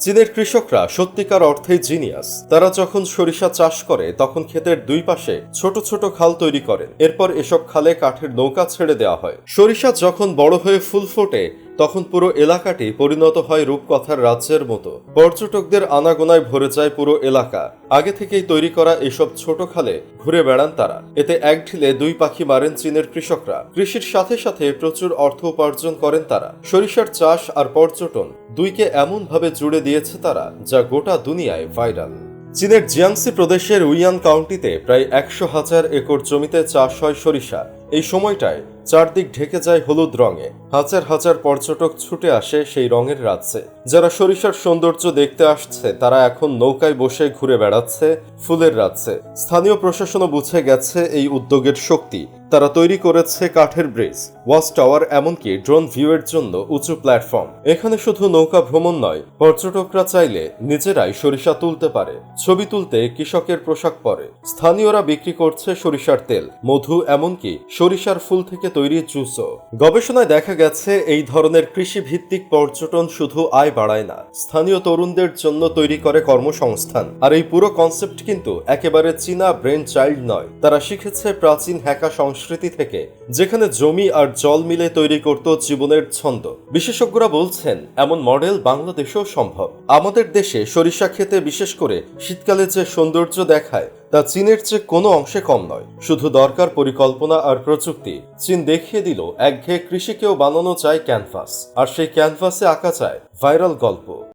চীনের কৃষকরা সত্যিকার অর্থে জিনিয়াস। তারা যখন সরিষা চাষ করে, তখন ক্ষেতের দুই পাশে ছোট ছোট খাল তৈরি করেন। এরপর এসব খালে কাঠের নৌকা ছেড়ে দেওয়া হয়। সরিষা যখন বড় হয়ে ফুল ফোটে তখন পুরো এলাকাটি পরিণত হয় রূপকথার রাজ্যের মতো। পর্যটকদের আনাগোনায় ভরে যায় পুরো এলাকা। আগে থেকেই তৈরি করা এসব ছোট খালে ঘুরে বেড়ান তারা। এতে এক ঢিলে দুই পাখি মারেন চীনের কৃষকরা। কৃষির সাথে সাথে প্রচুর অর্থ উপার্জন করেন তারা। সরিষার চাষ আর পর্যটন দুইকে এমনভাবে জুড়ে দিয়েছে তারা, যা গোটা দুনিয়ায় ভাইরাল। চীনের জিয়াংসি প্রদেশের উইয়ান কাউন্টিতে প্রায় একশো হাজার একর জমিতে চাষ হয় সরিষা। এই সময়টায় চারদিক ঢেকে যায় হলুদ রঙে। হাজার হাজার পর্যটক ছুটে আসে সেই রঙের রাজ্যে। যারা সরিষার সৌন্দর্য দেখতে আসছে, তারা এখন নৌকায় বসে ঘুরে বেড়াচ্ছে ফুলের রাজ্যে। স্থানীয় প্রশাসনও বুঝে গেছে এই উদ্যোগের শক্তি। তারা তৈরি করেছে কাঠের ব্রিজ, ওয়াচ টাওয়ার, এমনকি ড্রোন ভিউয়ের জন্য উঁচু প্ল্যাটফর্ম। এখানে শুধু নৌকা ভ্রমণ নয়, পর্যটকরা চাইলে নিজেরাই সরিষা তুলতে পারে। ছবি তুলতে কৃষকের পোশাক পরে। স্থানীয়রা বিক্রি করছে সরিষার তেল, মধু, এমনকি সরিষার ফুল থেকে তৈরি জুসও। গবেষণায় দেখা গেছে, এই ধরনের কৃষি ভিত্তিক পর্যটন শুধু আয় বাড়ায় না, স্থানীয় তরুণদের জন্য তৈরি করে কর্মসংস্থান। আর এই পুরো কনসেপ্ট কিন্তু একেবারে চীনা ব্রেন চাইল্ড নয়। তারা শিখেছে প্রাচীন হ্যাকা সংস্কৃতি থেকে, যেখানে জমি আর জল মিলে তৈরি করত জীবনের ছন্দ। বিশেষজ্ঞরা বলছেন, এমন মডেল বাংলাদেশেও সম্ভব। আমাদের দেশে সরিষা খেতে বিশেষ করে শীতকালে যে সৌন্দর্য দেখায় তা চীনের চেয়ে কোনো অংশে কম নয়। শুধু দরকার, পরিকল্পনা আর প্রযুক্তি। চীন দেখিয়ে দিল, একঘেয়ে কৃষিকেও বানানো চায় ক্যানভাস। আর সেই ক্যানভাসে আঁকা চায় ভাইরাল গল্প।